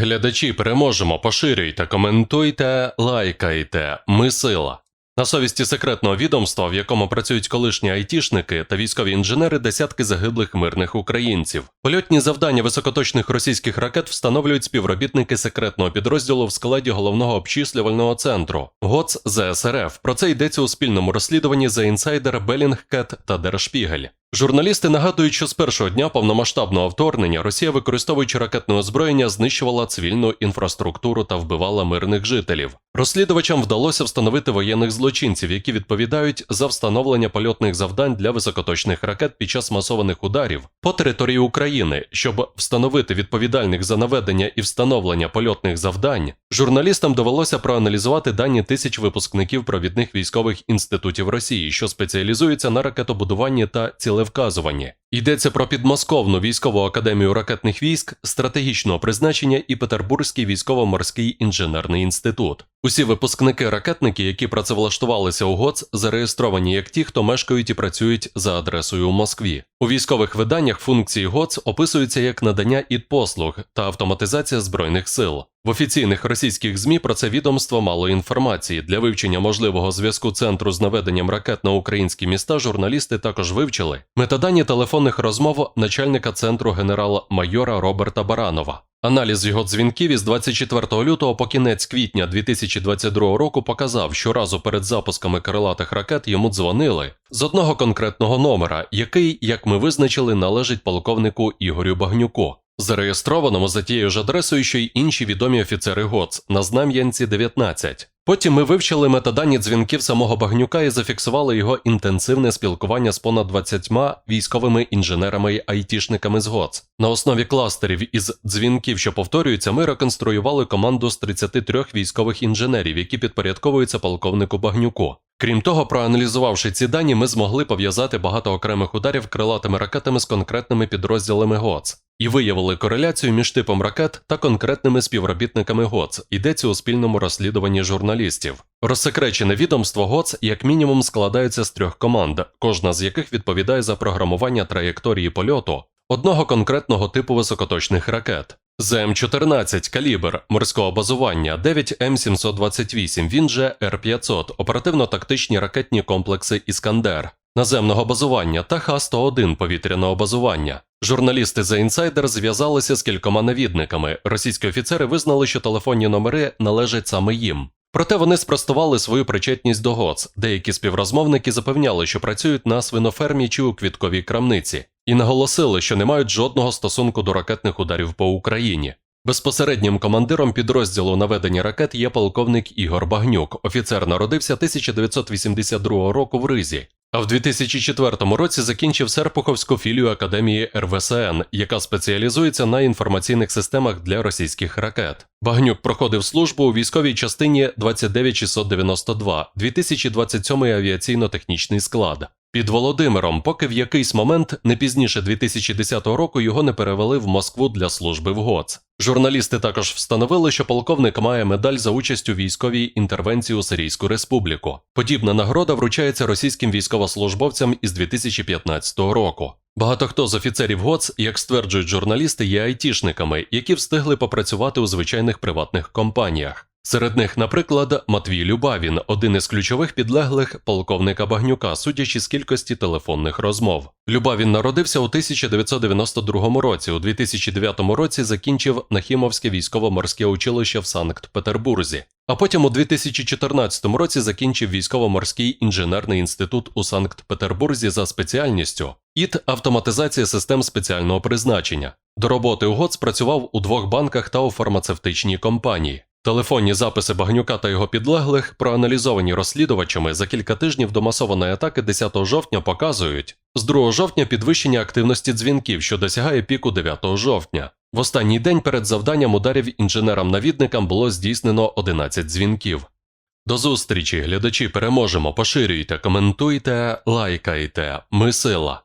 Глядачі переможемо, поширюйте, коментуйте, лайкайте. Ми сила. На совісті секретного відомства, в якому працюють колишні айтішники та військові інженери, десятки загиблих мирних українців. Польотні завдання високоточних російських ракет встановлюють співробітники секретного підрозділу в складі головного обчислювального центру ГОЦ ЗСРФ. Про це йдеться у спільному розслідуванні за інсайдер Белінгкет та Дершпігель. Журналісти нагадують, що з першого дня повномасштабного вторгнення Росія, використовуючи ракетне озброєння, знищувала цивільну інфраструктуру та вбивала мирних жителів. Розслідувачам вдалося встановити воєнних злочинців, які відповідають за встановлення польотних завдань для високоточних ракет під час масованих ударів по території України. Щоб встановити відповідальних за наведення і встановлення польотних завдань, журналістам довелося проаналізувати дані тисяч випускників провідних військових інститутів Росії, що спеціалізуються на ракетобудуванні та цілевказуванні. Йдеться про підмосковну військову академію ракетних військ, стратегічного призначення і Петербурзький військово-морський інженерний інститут. Усі випускники-ракетники, які працевлаштувалися у ГОЦ, зареєстровані як ті, хто мешкають і працюють за адресою у Москві. У військових виданнях функції ГОЦ описуються як надання ІД-послуг та автоматизація збройних сил. В офіційних російських ЗМІ про це відомство мало інформації. Для вивчення можливого зв'язку центру з наведенням ракет на українські міста журналісти також вивчили метадані телефонних розмов начальника центру генерал-майора Роберта Баранова. Аналіз його дзвінків із 24 лютого по кінець квітня 2022 року показав, що разу перед запусками крилатих ракет йому дзвонили з одного конкретного номера, який, як ми визначили, належить полковнику Ігорю Багнюку. Зареєстрованому за тією ж адресою, що й інші відомі офіцери ГОЦ на Знам'янці 19. Потім ми вивчили метадані дзвінків самого Багнюка і зафіксували його інтенсивне спілкування з понад 20 військовими інженерами й айтішниками з ГОЦ. На основі кластерів із дзвінків, що повторюються, ми реконструювали команду з 33 військових інженерів, які підпорядковуються полковнику Багнюку. Крім того, проаналізувавши ці дані, ми змогли пов'язати багато окремих ударів крилатими ракетами з конкретними підрозділами ГОЦ і виявили кореляцію між типом ракет та конкретними співробітниками ГОЦ. Йдеться у спільному розслідуванні журналістів. Розсекречене відомство ГОЦ як мінімум складається з трьох команд, кожна з яких відповідає за програмування траєкторії польоту одного конкретного типу високоточних ракет. ЗМ-14 калібр морського базування 9М728, він же Р-500, оперативно-тактичні ракетні комплекси Іскандер, наземного базування та Х-101 повітряного базування. Журналісти за інсайдер зв'язалися з кількома навідниками. Російські офіцери визнали, що телефонні номери належать саме їм. Проте вони спростували свою причетність до ГОЦ. Деякі співрозмовники запевняли, що працюють на свинофермі чи у квітковій крамниці, і наголосили, що не мають жодного стосунку до ракетних ударів по Україні. Безпосереднім командиром підрозділу наведення ракет є полковник Ігор Багнюк. Офіцер народився 1982 року в Ризі, а в 2004 році закінчив Серпуховську філію Академії РВСН, яка спеціалізується на інформаційних системах для російських ракет. Багнюк проходив службу у військовій частині 29692, 2027 авіаційно-технічний склад. Під Володимиром, поки в якийсь момент, не пізніше 2010 року, його не перевели в Москву для служби в ГОЦ. Журналісти також встановили, що полковник має медаль за участь у військовій інтервенції у Сирійську республіку. Подібна нагорода вручається російським військовослужбовцям із 2015 року. Багато хто з офіцерів ГОЦ, як стверджують журналісти, є айтішниками, які встигли попрацювати у звичайних приватних компаніях. Серед них, наприклад, Матвій Любавін, один із ключових підлеглих полковника Багнюка, судячи з кількості телефонних розмов. Любавін народився у 1992 році. У 2009 році закінчив Нахімовське військово-морське училище в Санкт-Петербурзі. А потім у 2014 році закінчив військово-морський інженерний інститут у Санкт-Петербурзі за спеціальністю ІТ автоматизація систем спеціального призначення. До роботи у ГОЦ працював у двох банках та у фармацевтичній компанії. Телефонні записи Багнюка та його підлеглих, проаналізовані розслідувачами за кілька тижнів до масованої атаки 10 жовтня, показують з 2 жовтня підвищення активності дзвінків, що досягає піку 9 жовтня. В останній день перед завданням ударів інженерам-навідникам було здійснено 11 дзвінків. До зустрічі, глядачі, переможемо, поширюйте, коментуйте, лайкайте. Ми сила.